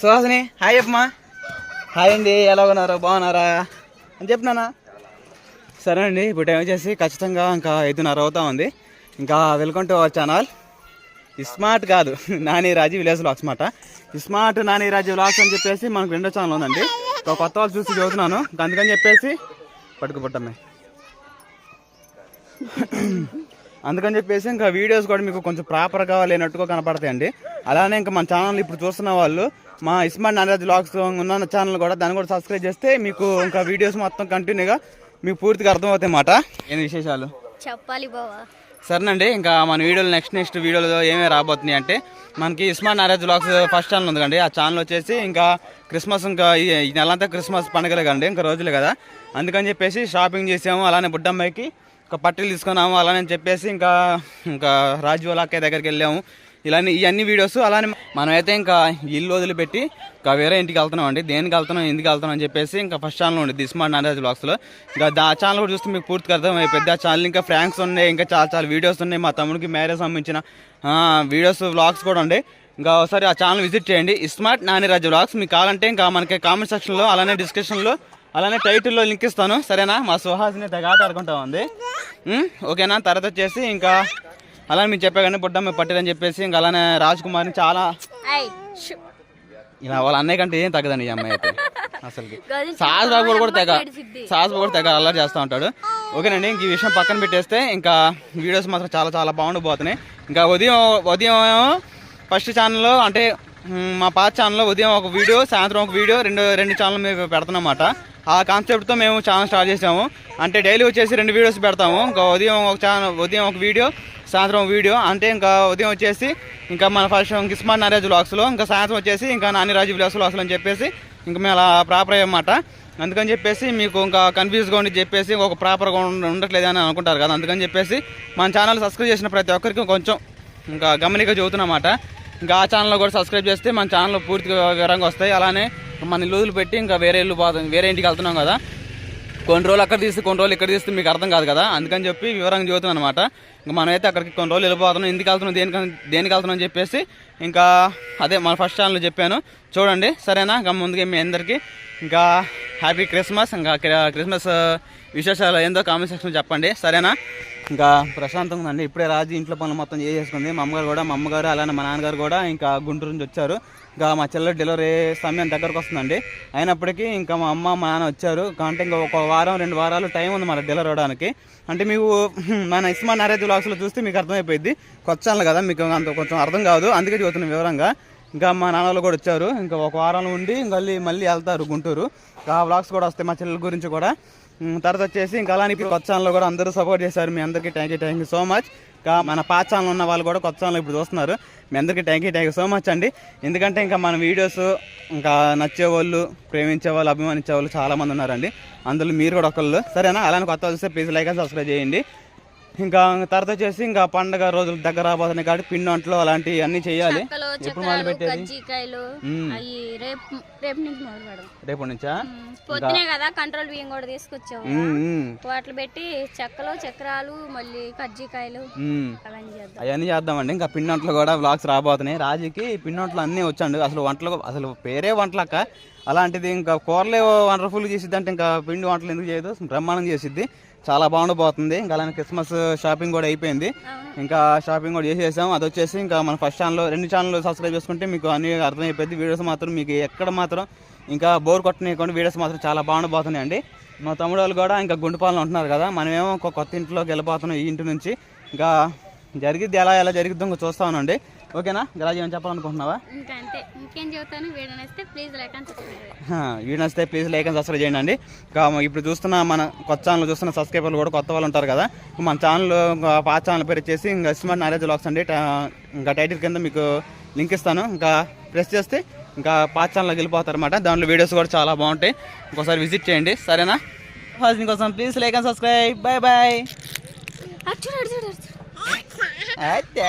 Suhasini hi అమ్మా hi అండి ఎలా ఉన్నారు? బాగున్నారా? అని చెప్పినానా సరే అండి ఇప్పుడు టైం వచ్చేసి ఖచ్చితంగా ఇంకా ఐదున్నర అవుతా ఉంది. ఇంకా welcome to our channel. Smart కాదు నాని రాజీ విలేజ్ వ్లాగ్స్ మాట. స్మార్ట్ నాని రాజీ వ్లాగ్స్ అని చెప్పేసి మనకు రెండో ఛానల్ ఉందండి. ఇంకా కొత్త వాళ్ళు చూసి చదువుతున్నాను. అందుకని చెప్పేసి పట్టుకుపట్టమే అందుకని చెప్పేసి ఇంకా వీడియోస్ కూడా మీకు కొంచెం ప్రాపర్గా లేనట్టుగా కనపడతాయండి. అలానే ఇంకా మన ఛానల్ ఇప్పుడు చూస్తున్న వాళ్ళు మా ఇస్మార్ట్ నారాజ్ బ్లాగ్స్ ఉన్న ఛానల్ కూడా దాన్ని కూడా సబ్స్క్రైబ్ చేస్తే మీకు ఇంకా వీడియోస్ మొత్తం కంటిన్యూగా మీకు పూర్తిగా అర్థమవుతాయి అన్నమాట ఏంది విశేషాలు? చెప్పాలి బావా. సరేనండి ఇంకా మన వీడియోలు నెక్స్ట్ నెక్స్ట్ వీడియోలో ఏమేమి రాబోతున్నాయి అంటే మనకి iSmart Naraj blogs first channel ఉంది కండి ఆ ఛానల్ వచ్చేసి ఇంకా క్రిస్మస్ ఇంకా ఈ ఈ నెలంతా క్రిస్మస్ పండుగలే కండి ఇంకా రోజులే కదా. అందుకని చెప్పేసి షాపింగ్ చేసాము అలానే బుడ్డమ్మాయికి ఒక పట్టీలు తీసుకున్నాము అలానే చెప్పేసి ఇంకా ఇంకా రాజు అలాకే అక్కయ్య దగ్గరికి వెళ్ళాము. ఇలానే ఇవన్నీ వీడియోస్ అలానే మనమైతే ఇంకా ఇల్లు వదిలిపెట్టి ఇంకా వేరే ఇంటికి వెళ్తున్నాం అండి. దేనికి వెళ్తున్నాం ఎందుకు వెళ్తున్నాం అని చెప్పేసి ఇంకా ఫస్ట్ ఛానల్ ఉంది దిస్మార్ట్ నారాజ్ బ్లాగ్స్లో ఇంకా దా ఛానల్ కూడా చూస్తే మీకు పూర్తిగా అర్థం పెద్ద ఆ ఛానల్ ఇంకా ఫ్రాంక్స్ ఉన్నాయి ఇంకా చాలా చాలా వీడియోస్ ఉన్నాయి. మా తమ్ముడికి మ్యారేజ్ సంబంధించిన వీడియోస్ వ్లాగ్స్ కూడా ఉన్నాయి ఇంకా ఒకసారి ఆ ఛానల్ విజిట్ చేయండి. స్మార్ట్ నానిరాజ్ వ్లాగ్స్ మీకు కావాలంటే ఇంకా మనకి కామెంట్ సెక్షన్లో అలానే డిస్క్రిప్షన్లో అలానే టైటిల్లో లింక్ ఇస్తాను. సరేనా? మా సుహాస్ని తెగ ఆట ఆడుకుంటా ఉంది. ఓకేనా? తర్వాత వచ్చేసి ఇంకా అలానే మీకు చెప్పా కానీ బుడ్డమ్మ పట్టిరని చెప్పేసి ఇంకా అలానే రాజ్ కుమార్ని చాలా. ఇలా వాళ్ళ అన్నయ్య కంటే ఏం తగ్గదండి ఈ అమ్మాయి అయితే. అసలుకి. సాహస్ బాబు కూడా తెగ. సాహస్ బాబు కూడా తెగ అల్లరి చేస్తూ ఉంటాడు. ఓకేనండి ఇంక ఈ విషయం పక్కన పెట్టేస్తే ఇంకా వీడియోస్ మాత్రం చాలా చాలా బాగుండిపోతున్నాయి ఇంకా ఉదయం ఉదయం ఫస్ట్ ఛానల్లో అంటే మ్, పాత ఛానల్లో ఉదయం ఒక వీడియో సాయంత్రం ఒక వీడియో రెండు రెండు ఛానల్ మేము పెడుతున్నమాట ఆ కాన్సెప్ట్తో మేము ఛానల్ స్టార్ట్ చేసాము. అంటే డైలీ వచ్చేసి రెండు వీడియోస్ పెడతాము. ఇంకా ఉదయం ఒక ఛానల్ ఉదయం ఒక వీడియో సాయంత్రం వీడియో అంటే ఇంకా ఉదయం వచ్చేసి ఇంకా మన ఫస్ట్ కిస్మాన్ నారాజు బ్లాగ్స్లో ఇంకా సాయంత్రం వచ్చేసి ఇంకా నానిరాజు వ్లాగ్స్ అసలు అని చెప్పేసి ఇంకా మేము అలా ప్రాపర్ అయ్యమాట అందుకని చెప్పేసి మీకు ఇంకా కన్ఫ్యూజ్గా ఉండి చెప్పేసి ఒక ప్రాపర్గా ఉండట్లేదు అని అనుకుంటారు కదా. అందుకని చెప్పేసి మన ఛానల్ సబ్స్క్రైబ్ చేసిన ప్రతి ఒక్కరికి కొంచెం ఇంకా గమనిక చెబుతున్నమాట. ఇంకా ఆ ఛానల్లో కూడా సబ్స్క్రైబ్ చేస్తే మన ఛానల్ పూర్తిగా వివరంగా వస్తాయి. అలానే మన ఇల్లు పెట్టి ఇంకా వేరే ఇల్లు పోతాం వేరే ఇంటికి వెళ్తున్నాం కదా. కొన్ని రోజులు అక్కడ తీస్తే కొన్ని రోజులు ఇక్కడ తీస్తే మీకు అర్థం కాదు కదా. అందుకని చెప్పి వివరంగా చెబుతున్నాను అనమాట ఇంకా మనమైతే అక్కడికి కొన్ని రోజులు వెళ్ళిపోతున్నాం. ఎందుకు వెళ్తున్నాం దేనికి దేనికి వెళ్తున్నాం అని చెప్పేసి ఇంకా అదే మన ఫస్ట్ ఛానల్లో చెప్పాను. చూడండి సరేనా? ఇంకా ముందుగా మీ అందరికీ ఇంకా హ్యాపీ క్రిస్మస్ ఇంకా క్రిస్మస్ విశేషాలు ఏందో కామెంట్ సెక్షన్ చెప్పండి. సరేనా? ఇంకా ప్రశాంతంగా ఉందండి. ఇప్పుడే రాజు ఇంట్లో పనులు మొత్తం చేసేసుకుంది. మా అమ్మగారు కూడా మా అమ్మగారు అలానే మా నాన్నగారు కూడా ఇంకా గుంటూరు నుంచి వచ్చారు. ఇంకా మా చెల్లెలు డెలివరీ సమయం దగ్గరకు వస్తుందండి. అయినప్పటికీ ఇంకా మా అమ్మ మా నాన్న వచ్చారు. అంటే ఇంకా ఒక వారం రెండు వారాలు టైం ఉంది మన డెలివరీ అవడానికి అంటే మీకు మన ఇస్మా నరేజ్ బ్లాగ్స్లో చూస్తే మీకు అర్థమైపోయింది కొత్త ఛానల్ కదా మీకు అంత కొంచెం అర్థం కాదు. అందుకే చూస్తున్నాం వివరంగా. ఇంకా మా నాన్నలు కూడా వచ్చారు. ఇంకా ఒక వారం ఉండి మళ్ళీ మళ్ళీ వెళ్తారు గుంటూరు. ఇంకా ఆ వ్లాగ్స్ కూడా వస్తాయి మా చెల్లెల గురించి కూడా. తర్వాత వచ్చేసి ఇంకా అలానే ఇప్పుడు కొత్త ఛానల్ కూడా అందరూ సపోర్ట్ చేశారు. మీ అందరికీ thank you thank you so much ఇంకా మన పాత ఛానల్ ఉన్న వాళ్ళు కూడా కొత్త ఛానల్ ఇప్పుడు చూస్తున్నారు. మీ అందరికీ thank you thank you so much అండి. ఎందుకంటే ఇంకా మన వీడియోస్ ఇంకా నచ్చేవాళ్ళు ప్రేమించేవాళ్ళు ప్రేమించే వాళ్ళు ఉన్నారండి. అందులో మీరు కూడా ఒకళ్ళు. సరేనా? అలానే కొత్త చూస్తే ప్లీజ్ లైక్ అండ్ సబ్స్క్రైబ్ చేయండి. ఇంకా తర్వాత వచ్చేసి ఇంకా పండగ రోజుల దగ్గర రాబోతున్నాయి కాబట్టి పిండి వంటలు అలాంటివి అన్నీ చేయాలి. చక్రాలు పెట్టేది? కజ్జికాయలు మ్మ్. అవి రేపు రేపు నుంచి మొదలు పెడదాం. రేపటి నుంచా. పొద్దునే కదా కంట్రోల్ బియ్యం కూడా తీసుకొచ్చాము. వాటిలో పెట్టి చెక్కలు చక్రాలు మళ్ళీ కజ్జికాయలు. అవన్నీ చేద్దాం. అవన్నీ చేద్దామండి. ఇంకా పిండి వంటలు కూడా వ్లాగ్స్ రాబోతున్నాయి. రాజుకి పిండి వంటలు అన్నీ వచ్చండి అసలు వంటలు అసలు పేరే వంటలక్క. అలాంటిది ఇంకా కూరలే వండర్ఫుల్ చేసిద్ది అంటే ఇంకా పిండి వంటలు ఎందుకు చేయదు బ్రహ్మాండం చేసిద్ది. చాలా బాగుండిపోతుంది. ఇంకా అలానే క్రిస్మస్ షాపింగ్ కూడా అయిపోయింది. ఇంకా షాపింగ్ కూడా చేసేసాం. అది వచ్చేసి ఇంకా మన ఫస్ట్ ఛానల్ రెండు ఛానల్ సబ్స్క్రైబ్ చేసుకుంటే మీకు అన్ని అర్థమైపోయింది. వీడియోస్ మాత్రం మీకు ఎక్కడ మాత్రం ఇంకా బోర్ కొట్టనీయకుండా వీడియోస్ మాత్రం చాలా బాగుండిపోతున్నాయి అండి మా తమ్ముడు వాళ్ళు కూడా ఇంకా గుంటుపాలన ఉంటున్నారు కదా మనమేమో ఒక కొత్త ఇంట్లోకి వెళ్ళిపోతున్నాం ఈ ఇంటి నుంచి. ఇంకా జరిగిద్ది ఎలా ఎలా జరిగిద్దో ఇంకా చూస్తా ఓకేనా? గరాజ్ ఏమైనా చెప్పాలనుకుంటున్నావా? ఇంకా అంతే. ఇంకేం చెబుతాను? వీడియో నచ్చితే ప్లీజ్ లైక్ అని సబ్స్క్రైబ్ హా, వీడియో నచ్చితే ప్లీజ్ లైక్ అండ్ సబ్స్క్రైబ్ చేయండి అండి ఇంకా ఇప్పుడు చూస్తున్న మన కొత్త ఛానల్ చూస్తున్న సబ్స్క్రైబర్లు కూడా కొత్త వాళ్ళు ఉంటారు కదా. మన ఛానల్ పాత ఛానల్ పేరు వచ్చేసి ఇంకా స్మార్ట్ నాలెడ్జ్ లాక్స్ అండి. ఇంకా టైటిల్ కింద మీకు లింక్ ఇస్తాను. ఇంకా ప్రెస్ చేస్తే ఇంకా పాత ఛానల్కి వెళ్ళిపోతారు అనమాట దాంట్లో వీడియోస్ కూడా చాలా బాగుంటాయి. ఇంకోసారి విజిట్ చేయండి. సరేనా? ఫస్ట్ కోసం please like and subscribe bye bye అయితే